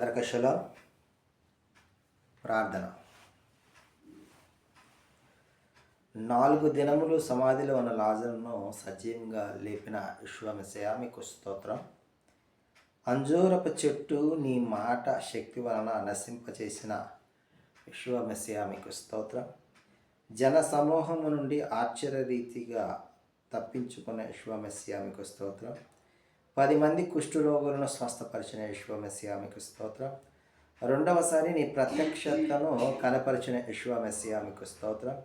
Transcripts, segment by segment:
అందరికీ ప్రార్థన. నాలుగు దినములు సమాధిలో ఉన్న లాజరును సజీవంగా లేపిన విశ్వమిశయ మీకు స్తోత్రం. అంజూరపు చెట్టు నీ మాట శక్తి వలన నశింపచేసిన విశ్వమిశయ మీకు స్తోత్రం. జన సమూహము నుండి ఆశ్చర్యరీతిగా తప్పించుకున్న విశ్వమిశయ మీకు స్తోత్రం. పది మంది కుష్ఠరోగులను స్వస్థపరిచిన విశ్వమెస్సియా మీకు స్తోత్రం. రెండవసారి నీ ప్రత్యక్షతను కనపరిచిన విశ్వమెస్సియా మీకు స్తోత్రం.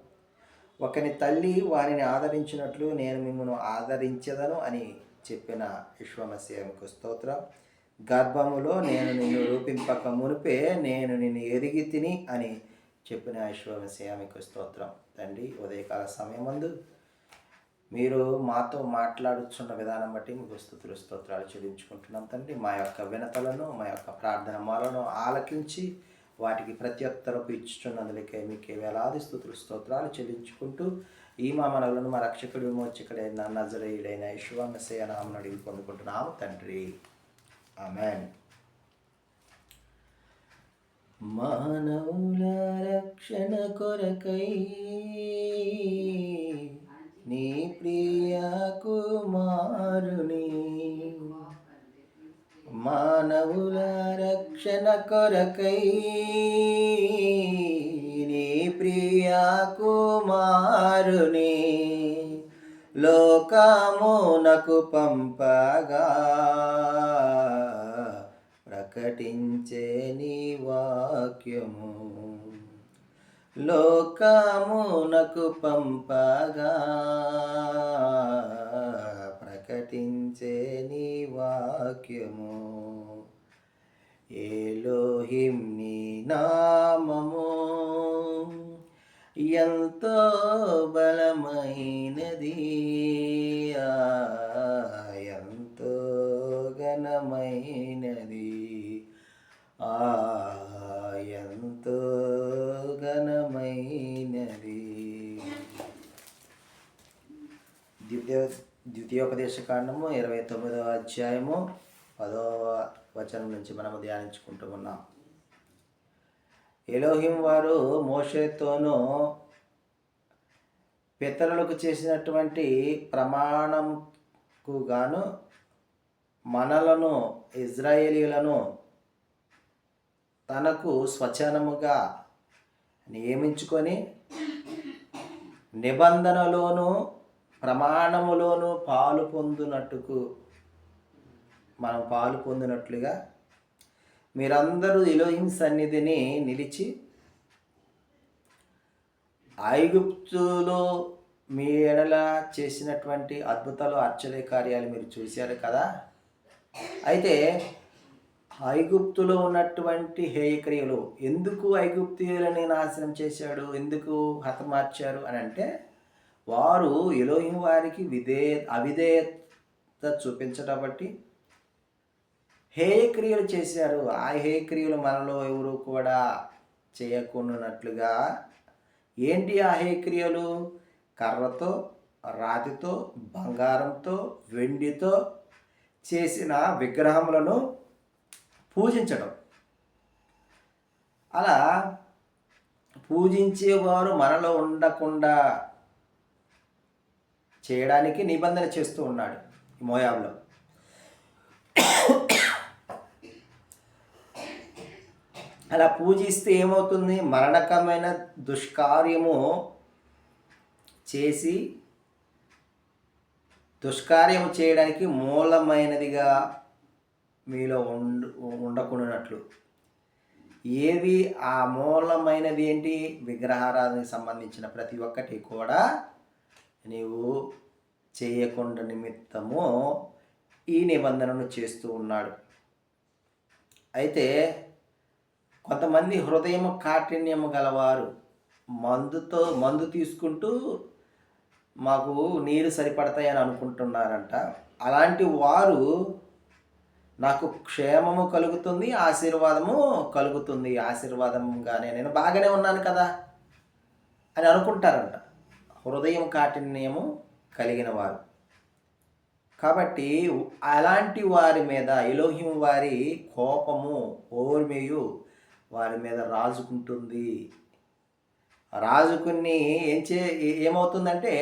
ఒకని తల్లి వారిని ఆదరించినట్లు నేను మిమ్మల్ని ఆదరించదను అని చెప్పిన విశ్వమస్య మీకు స్తోత్రం. గర్భములో నేను నిన్ను రూపింపక మునిపే నేను నిన్ను ఎరిగి తిని అని చెప్పిన విశ్వమస్య మీకు స్తోత్రం. తండ్రి ఉదయకాల సమయం ముందు మీరు మాతో మాట్లాడుచున్న విధానం బట్టి మీకు స్థుతులు స్తోత్రాలు చెల్లించుకుంటున్నాం తండ్రి. మా యొక్క వినతలను మా యొక్క ప్రార్థన మాలను ఆలకించి వాటికి ప్రత్యుత్తరపు ఇచ్చుచున్నందులకే మీకే వేలాది స్థుతులు స్తోత్రాలు చెల్లించుకుంటూ ఈ మా మనవులను మా రక్షకుడు విమోచకుడైన నజరేయుడైన యశ్వమసయ నామను అడిగి పొందుకుంటున్నాము తండ్రి. ఆమెన్. మానవుల రక్షణ కొరకై నీ ప్రియ కుమారుని. మానవుల రక్షణ కొరకై నీ ప్రియ కుమారుని లోకమునకు పంపగా ప్రకటించే నీ వాక్యము. లోకమునకు పంపగా ప్రకటించే నీ వాక్యము. ఏలోహిం నీ నామము ఎంతో బలమైనది. ఆ, ఎంతో ఘనమైనది. ఆ ద్వితీయ ద్వితీయోపదేశ కాండము ఇరవై తొమ్మిదవ అధ్యాయము పదవ వచనం నుంచి మనము ధ్యానించుకుంటూ ఉన్నాం. ఎలోహిం వారు మోషేతోనూ పితరులకు చేసినటువంటి ప్రమాణంకు గాను మనలను ఇజ్రాయేలీలను తనకు స్వచనముగా నియమించుకొని నిబంధనలోనూ ప్రమాణములోను పాలు పొందునట్టుకు మనం పాలు పొందినట్లుగా మీరందరూ ఇలోహిం సన్నిధిని నిలిచి ఐగుప్తులో మీ ఎడల చేసినటువంటి అద్భుతాలు ఆశ్చర్య కార్యాలు మీరు చూశారు కదా? అయితే ఐగుప్తులో ఉన్నటువంటి హేయక్రియలు ఎందుకు ఐగుప్తీయులని నాశనం చేశాడు? ఎందుకు హతమార్చారు అని అంటే వారు ఎలోహిం వారికి విధేయ అవిధేయత చూపించడం బట్టి హేయక్రియలు చేశారు. ఆ హేయక్రియలు మనలో ఎవరు కూడా చేయకున్నట్లుగా ఏంటి ఆ హేయక్రియలు కర్రతో రాతితో బంగారంతో వెండితో చేసిన విగ్రహములను పూజించడం అలా పూజించేవారు మనలో ఉండకుండా చేయడానికి నిబంధన చేస్తూ ఉన్నాడు మోయాబ్లో. అలా పూజిస్తే ఏమవుతుంది? మరణకమైన దుష్కార్యము చేసి దుష్కార్యము చేయడానికి మూలమైనదిగా మీలో ఉండు ఉండకుండానట్లు. ఏవి? ఆ మూలమైనది ఏంటి? విగ్రహారాధనకి సంబంధించిన ప్రతి ఒక్కటి కూడా నీవు చేయకుండా నిమిత్తము ఈ నిబంధనను చేస్తూ ఉన్నాడు. అయితే కొంతమంది హృదయం కాఠిన్యము గలవారు మందుతో మందు తీసుకుంటూ మాకు నీరు సరిపడతాయని అనుకుంటున్నారంట. అలాంటి వారు నాకు క్షేమము కలుగుతుంది ఆశీర్వాదము కలుగుతుంది. ఆశీర్వాదంగానే నేను బాగానే ఉన్నాను కదా అని అనుకుంటారంట. హృదయం కాఠిన్యము కలిగిన వారు. కాబట్టి అలాంటి వారి మీద ఎలోహిం వారి కోపము ఓర్మేయు వారి మీద రాజుకుంటుంది. రాజుకుని ఏం చే ఏమవుతుందంటే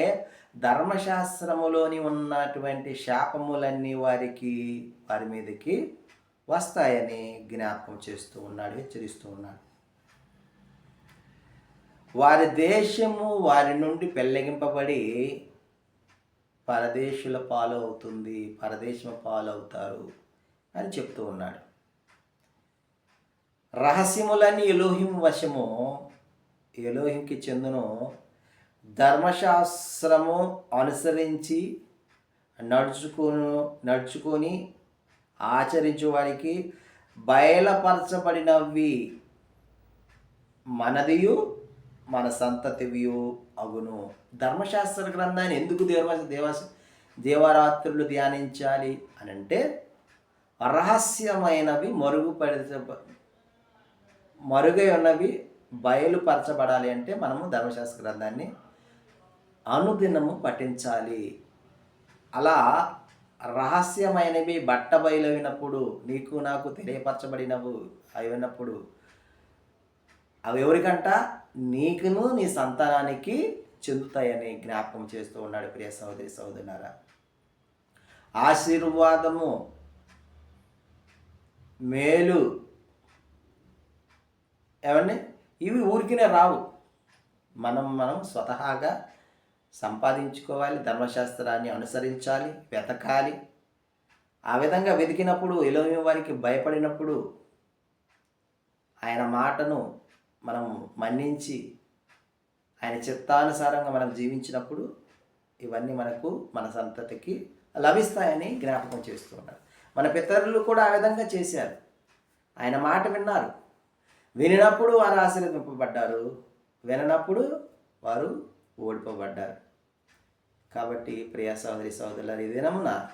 ధర్మశాస్త్రములోని ఉన్నటువంటి శాపములన్నీ వారికి వారి మీదకి వస్తాయని జ్ఞాపకం చేస్తూ ఉన్నాడు హెచ్చరిస్తూ ఉన్నాడు. వారి దేశము వారి నుండి పెళ్ళగింపబడి పరదేశుల పాలు అవుతుంది పరదేశం పాలవుతారు అని చెప్తూ ఉన్నాడు. రహస్యములని ఎలోహిం వశము ఎలోహింకి చెందును ధర్మశాస్త్రము అనుసరించి నడుచుకును నడుచుకొని ఆచరించు వారికి బయలుపరచబడినవి మనదియు మన సంతతివియు అగును. ధర్మశాస్త్ర గ్రంథాన్ని ఎందుకు దేవ దేవ దేవరాత్రులు ధ్యానించాలి అని అంటే రహస్యమైనవి మరుగుపడి మరుగై ఉన్నవి బయలుపరచబడాలి అంటే మనము ధర్మశాస్త్ర గ్రంథాన్ని అనుదినము పఠించాలి. అలా రహస్యమైనవి బట్ట బయలైనప్పుడు నీకు నాకు తెలియపరచబడినవు అయినప్పుడు అవి ఎవరికంట? నీకును నీ సంతానానికి చెందుతాయని జ్ఞాపకం చేస్తూ ఉన్నాడు ప్రియ సహోదరి సహోదరులారా. ఆశీర్వాదము మేలు. ఏమండి? ఇవి ఊరికినే రావు. మనం మనం స్వతహాగా సంపాదించుకోవాలి ధర్మశాస్త్రాన్ని అనుసరించాలి వెతకాలి. ఆ విధంగా వెతికినప్పుడు ఎలోమి వారికి భయపడినప్పుడు ఆయన మాటను మనం మన్నించి ఆయన చిత్తానుసారంగా మనం జీవించినప్పుడు ఇవన్నీ మనకు మన సంతతికి లభిస్తాయని జ్ఞాపకం చేస్తూ ఉన్నారు. మన పితరులు కూడా ఆ విధంగా చేశారు. ఆయన మాట విన్నారు. వినినప్పుడు వారు ఆశీర్వదింపబడ్డారు. విననప్పుడు వారు ఓడిపోబడ్డారు. కాబట్టి ప్రియా సహోదరి సహోదరుల ఈ దినమున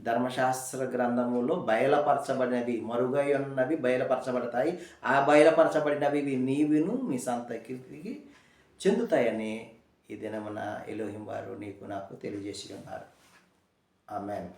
ధర్మశాస్త్ర గ్రంథములో బయలుపరచబడినవి మరుగై ఉన్నవి బయలుపరచబడతాయి. ఆ బయలుపరచబడినవి ఇవి నీవిను మీ సంతకి చెందుతాయని ఈ దినమున ఎలోహిం వారు నీకు నాకు తెలియజేసి ఉన్నారు ఆమెన్.